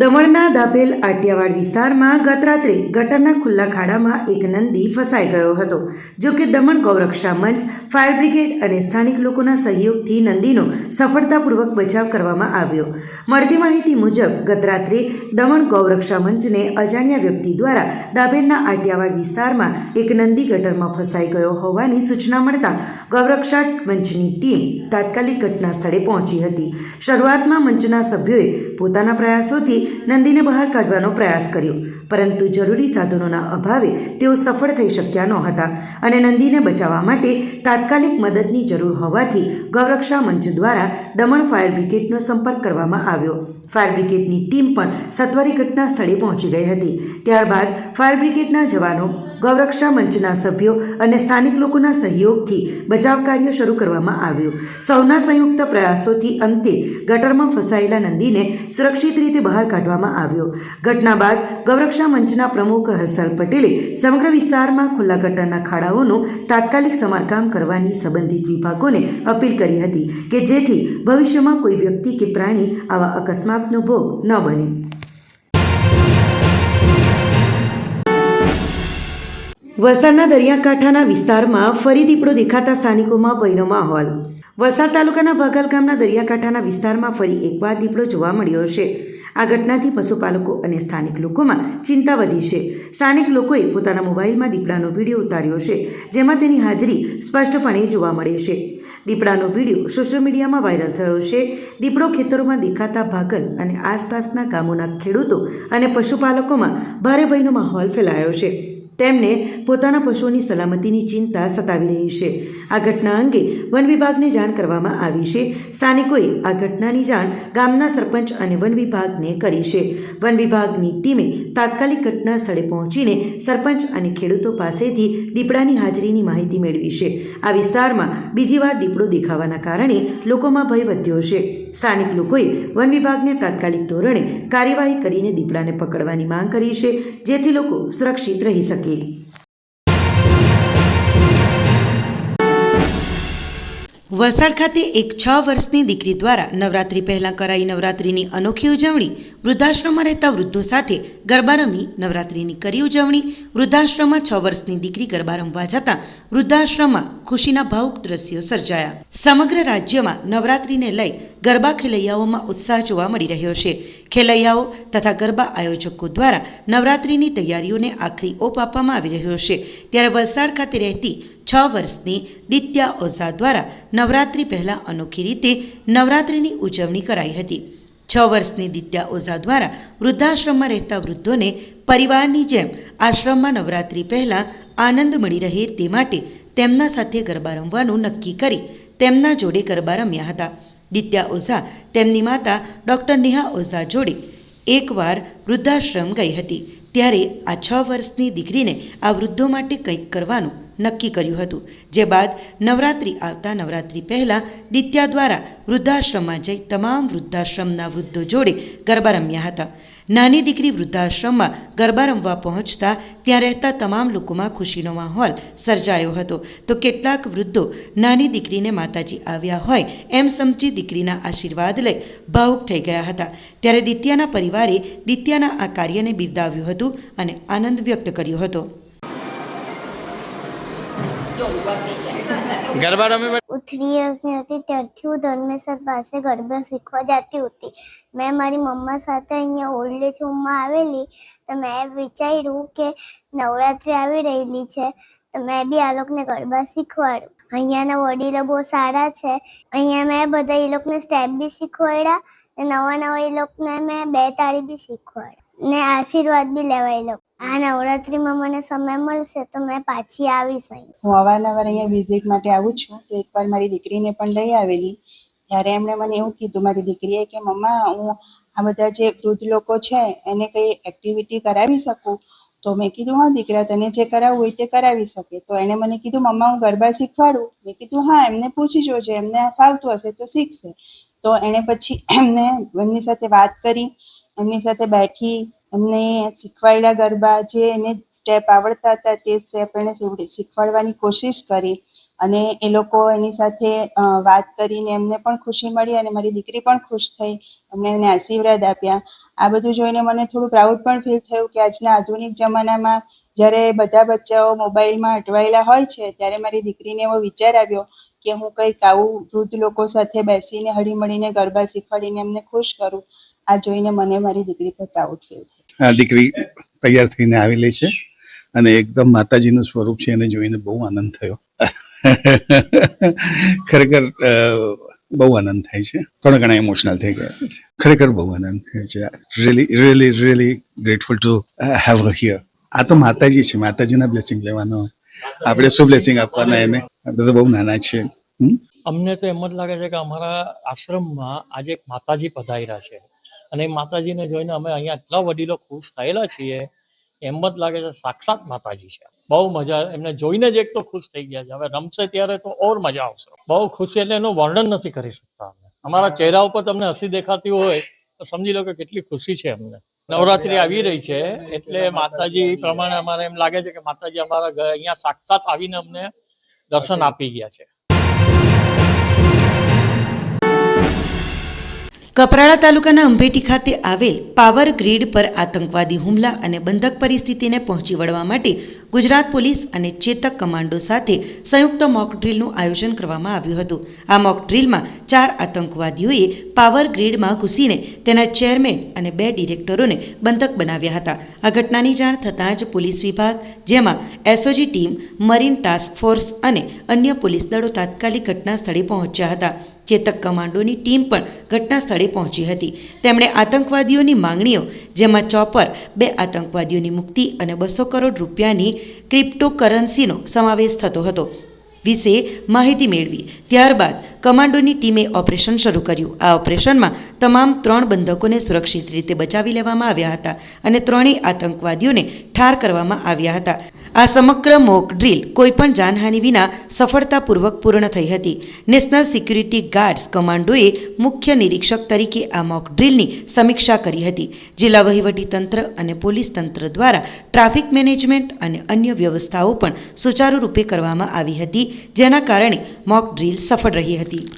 દમણના દાભેલ આટિયાવાડ વિસ્તારમાં ગત રાત્રે ગટરના ખુલ્લા ખાડામાં એક નંદી ફસાઈ ગયો હતો, જો કે દમણ ગૌરક્ષા મંચ, ફાયર બ્રિગેડ અને સ્થાનિક લોકોના સહયોગથી નંદીનો સફળતાપૂર્વક બચાવ કરવામાં આવ્યો. મળતી માહિતી મુજબ, ગત રાત્રે દમણ ગૌરક્ષા મંચને અજાણ્યા વ્યક્તિ દ્વારા દાભેલના આટિયાવાડ વિસ્તારમાં એક નંદી ગટરમાં ફસાઈ ગયો હોવાની સૂચના મળતા ગૌરક્ષા મંચની ટીમ તાત્કાલિક ઘટના સ્થળે પહોંચી હતી. શરૂઆતમાં મંચના સભ્યોએ પોતાના પ્રયાસોથી નંદીને બહાર કાઢવાનો પ્રયાસ કર્યો. પરંતુ જરૂરી સાધનોના અભાવે તેઓ સફળ થઈ શક્યા નહોતા અને નંદીને બચાવવા માટે તાત્કાલિક મદદની જરૂર હોવાથી ગૌરક્ષા મંચ દ્વારા દમણ ફાયર બ્રિગેડનો સંપર્ક કરવામાં આવ્યો. ફાયર બ્રિગેડની ટીમ પણ સત્વરી ઘટના સ્થળે પહોંચી ગઈ હતી. ત્યારબાદ ફાયર બ્રિગેડના જવાનો ગૌરક્ષા મંચના સભ્યો અને સ્થાનિક લોકોના સહયોગથી બચાવ કાર્ય શરૂ કરવામાં આવ્યું. સૌના સંયુક્ત પ્રયાસોથી અંતે ગટરમાં ફસાયેલા નંદીને સુરક્ષિત રીતે બહાર કાઢવામાં આવ્યો. ઘટના બાદ ગૌરક્ષા મંચના પ્રમુખ હર્ષલ પટેલે સમગ્ર વિસ્તારમાં ખુલ્લા ગટરના ખાડાઓનું તાત્કાલિક સમારકામ કરવાની સંબંધિત વિભાગોને અપીલ કરી હતી કે જેથી ભવિષ્યમાં કોઈ વ્યક્તિ કે પ્રાણી આવા અકસ્માતનો ભોગ ન બને. વલસાડના દરિયાકાંઠાના વિસ્તારમાં ફરી દીપડો દેખાતા સ્થાનિકોમાં ભયનો માહોલ. વલસાડ તાલુકાના ભાગલ ગામના દરિયાકાંઠાના વિસ્તારમાં ફરી એકવાર દીપડો જોવા મળ્યો છે. આ ઘટનાથી પશુપાલકો અને સ્થાનિક લોકોમાં ચિંતા વધી છે. સ્થાનિક લોકોએ પોતાના મોબાઈલમાં દીપડાનો વીડિયો ઉતાર્યો છે, જેમાં તેની હાજરી સ્પષ્ટપણે જોવા મળે છે. દીપડાનો વીડિયો સોશિયલ મીડિયામાં વાયરલ થયો છે. દીપડો ખેતરોમાં દેખાતા ભાગલ અને આસપાસના ગામોના ખેડૂતો અને પશુપાલકોમાં ભારે ભયનો માહોલ ફેલાયો છે. તેમને પોતાના પશુઓની સલામતીની ચિંતા સતાવી રહી છે. આ ઘટના અંગે વન વિભાગને જાણ કરવામાં આવી છે. સ્થાનિકોએ આ ઘટનાની જાણ ગામના સરપંચ અને વન વિભાગને કરી છે. વન વિભાગની ટીમે તાત્કાલિક ઘટના સ્થળે પહોંચીને સરપંચ અને ખેડૂતો પાસેથી દીપડાની હાજરીની માહિતી મેળવી છે. આ વિસ્તારમાં બીજી વાર દીપડો દેખાવાના કારણે લોકોમાં ભય વધ્યો છે. સ્થાનિક લોકોએ વન વિભાગને તાત્કાલિક ધોરણે કાર્યવાહી કરીને દીપડાને પકડવાની માંગ કરી છે, જેથી લોકો સુરક્ષિત રહી શકે. aquí. વલસાડ ખાતે એક છ વર્ષની દીકરી દ્વારા નવરાત્રી પહેલાં કરાઈ નવરાત્રિની અનોખી ઉજવણી, વૃદ્ધાશ્રમમાં રહેતા વૃદ્ધો સાથે ગરબા રમી નવરાત્રિની કરી ઉજવણી, વૃદ્ધાશ્રમમાં છ વર્ષની દીકરી ગરબા રમવા જતાં વૃદ્ધાશ્રમમાં ખુશીના ભાવુક દ્રશ્યો સર્જાયા. સમગ્ર રાજ્યમાં નવરાત્રિને લઈ ગરબા ખેલૈયાઓમાં ઉત્સાહ જોવા મળી રહ્યો છે. ખેલૈયાઓ તથા ગરબા આયોજકો દ્વારા નવરાત્રિની તૈયારીઓને આખરી ઓપ આપવામાં આવી રહ્યો છે. ત્યારે વલસાડ ખાતે રહેતી છ વર્ષની દિત્યા ઓઝા દ્વારા નવરાત્રિ પહેલાં અનોખી રીતે નવરાત્રિની ઉજવણી કરાઈ હતી. છ વર્ષની દિત્યા ઓઝા દ્વારા વૃદ્ધાશ્રમમાં રહેતા વૃદ્ધોને પરિવારની જેમ આશ્રમમાં નવરાત્રિ પહેલાં આનંદ મળી રહે તે માટે તેમના સાથે ગરબા રમવાનું નક્કી કરી તેમના જોડે ગરબા રમ્યા હતા. દિત્યા ઓઝા તેમની માતા ડૉક્ટર નેહા ઓઝા જોડે એકવાર વૃદ્ધાશ્રમ ગઈ હતી. ત્યારે આ છ વર્ષની દીકરીને આ વૃદ્ધો માટે કંઈક કરવાનું નક્કી કર્યું હતું. જે બાદ નવરાત્રિ આવતા નવરાત્રિ પહેલાં દિત્યા દ્વારા વૃદ્ધાશ્રમમાં જઈ તમામ વૃદ્ધાશ્રમના વૃદ્ધો જોડે ગરબા રમ્યા હતા. નાની દીકરી વૃદ્ધાશ્રમમાં ગરબા રમવા પહોંચતા ત્યાં રહેતા તમામ લોકોમાં ખુશીનો માહોલ સર્જાયો હતો. તો કેટલાક વૃદ્ધો નાની દીકરીને માતાજી આવ્યા હોય એમ સમજી દીકરીના આશીર્વાદ લઈ ભાવુક થઈ ગયા હતા. ત્યારે દિત્યાના પરિવારે દિત્યાના આ કાર્યને બિરદાવ્યું હતું અને આનંદ વ્યક્ત કર્યો હતો. ગરબા રમી હું થ્રી યર્સની હતી, ત્યારથી હું ધર્મેશ્વર પાસે ગરબા શીખવા જતી હતી. મેં મારી મમ્મા સાથે અહીંયા ઓલ્ડ એજ હોમમાં આવેલી, તો મેં વિચાર્યું કે નવરાત્રિ આવી રહેલી છે, તો મેં બી આ લોકોને ગરબા શીખવાડું અહીંયાના વડીલો બહુ સારા છે. અહીંયા મેં બધા એ લોકોને સ્ટેપ બી શીખવાડ્યા નવા નવા એ લોકોને મેં બે તાળી બી શીખવાડ્યા. ને આશીર્વાદ બી લેવા એ આ નવરાત્રીમાં મને સમય મળશે તો મેં પાછી આવીશ અહીં. હું અવારનવાર અહીંયા વિઝિટ માટે આવું છું. તો એકવાર મારી દીકરીને પણ લઈ આવેલી. ત્યારે એમણે મને એવું કીધું, મારી દીકરીએ કે, મમ્મા, હું આ બધા જે વૃદ્ધ લોકો છે, એને કંઈ એક્ટિવિટી કરાવી શકું? તો મેં કીધું, હા, દીકરા, તને જે કરાવવું હોય તે કરાવી શકે. તો એણે મને કીધું, મમ્મા, હું ગરબા શીખવાડું? મેં કીધું, હા, એમને પૂછી જોજે, એમને ફાવતું હશે તો શીખશે. તો એણે પછી એમને એમની સાથે વાત કરી, એમની સાથે બેઠી, એમને શીખવાડ્યા ગરબા, જે એને સ્ટેપ આવડતા હતા તે સ્ટેપ એણે શીખવાડવાની કોશિશ કરી અને એ લોકો એની સાથે વાત કરીને એમને પણ ખુશી મળી અને મારી દીકરી પણ ખુશ થઈ. એમણે એને આશીર્વાદ આપ્યા. આ બધું જોઈને મને થોડું પ્રાઉડ પણ ફીલ થયું કે આજના આધુનિક જમાનામાં જ્યારે બધા બચ્ચાઓ મોબાઈલમાં અટવાયેલા હોય છે, ત્યારે મારી દીકરીને એવો વિચાર આવ્યો કે હું કંઈક આવું વૃદ્ધ લોકો સાથે બેસીને હળીમળીને ગરબા શીખવાડીને એમને ખુશ કરું, આ જોઈને મને મારી દીકરી પર પ્રાઉડ ફીલ આ દીકરી તૈયાર થઈને આવેલી છે અને એકદમ માતાજીનું સ્વરૂપ છે, એને જોઈને બહુ આનંદ થયો. ખરેખર બહુ આનંદ થાય છે. થોડા ઘણા ઇમોશનલ થઈ ગયા છે. ખરેખર બહુ આનંદ થાય છે. Really really really grateful to have here આ તો માતાજી છે. માતાજીના બ્લેસિંગ લેવાનો. આપણે શું બ્લેસિંગ આપવાના એને? તો બહુ નાના છે. અમને તો એમ જ લાગે છે કે અમારા આશ્રમમાં આજે એક માતાજી પધાર્યા છે. અને માતાજીને જોઈને અમે અહીંયા એટલા વડીલો ખુશ થયેલા છીએ, એમ જ લાગે છે સાક્ષાત માતાજી છે. બહુ મજા, એમને જોઈને જ એક તો ખુશ થઈ ગયા છે. હવે રમશે ત્યારે તો ઓર મજા આવશે. બહુ ખુશી એટલે એનું વર્ણન નથી કરી શકતા અમે. અમારા ચહેરા ઉપર તમને હસી દેખાતી હોય, તો સમજી લો કે કેટલી ખુશી છે અમને. નવરાત્રી આવી રહી છે, એટલે માતાજી પ્રમાણે અમારે એમ લાગે છે કે માતાજી અમારા અહીંયા સાક્ષાત આવીને અમને દર્શન આપી ગયા છે. કપરાડા તાલુકાના અંભેટી ખાતે આવેલ પાવર ગ્રીડ પર આતંકવાદી હુમલા અને બંધક પરિસ્થિતિને પહોંચી વળવા માટે ગુજરાત પોલીસ અને ચેતક કમાન્ડો સાથે સંયુક્ત મોક ડ્રીલનું આયોજન કરવામાં આવ્યું હતું. આ મોક ડ્રીલમાં ચાર આતંકવાદીઓએ પાવર ગ્રીડમાં ઘૂસીને તેના ચેરમેન અને બે ડિરેક્ટરોને બંધક બનાવ્યા હતા. આ ઘટનાની જાણ થતાં જ પોલીસ વિભાગ, જેમાં SOG team, marine task force અને અન્ય પોલીસ દળો તાત્કાલિક ઘટના સ્થળે પહોંચ્યા હતા. ચેતક કમાન્ડોની ટીમ પણ ઘટના સ્થળે પહોંચી હતી. તેમણે આતંકવાદીઓની માંગણીઓ, જેમાં ચોપર, બે આતંકવાદીઓની મુક્તિ અને બસો કરોડ રૂપિયાની ક્રિપ્ટોકરન્સીનો સમાવેશ થતો હતો. વિશે માહિતી મેળવી. ત્યારબાદ કમાન્ડોની ટીમે ઓપરેશન શરૂ કર્યું. આ ઓપરેશનમાં તમામ ત્રણ બંધકોને સુરક્ષિત રીતે બચાવી લેવામાં આવ્યા હતા અને ત્રણેય આતંકવાદીઓને ઠાર કરવામાં આવ્યા હતા. આ સમગ્ર મોક ડ્રીલ કોઈપણ જાનહાનિ વિના સફળતાપૂર્વક પૂર્ણ થઈ હતી. નેશનલ સિક્યુરિટી ગાર્ડ્સ કમાન્ડોએ મુખ્ય નિરીક્ષક તરીકે આ મોક ડ્રીલની સમીક્ષા કરી હતી. જિલ્લા વહીવટીતંત્ર અને પોલીસ તંત્ર દ્વારા ટ્રાફિક મેનેજમેન્ટ અને અન્ય વ્યવસ્થાઓ પણ સુચારુ રૂપે કરવામાં આવી હતી. જેના કારણે મોક ડ્રીલ સફળ રહી હતી.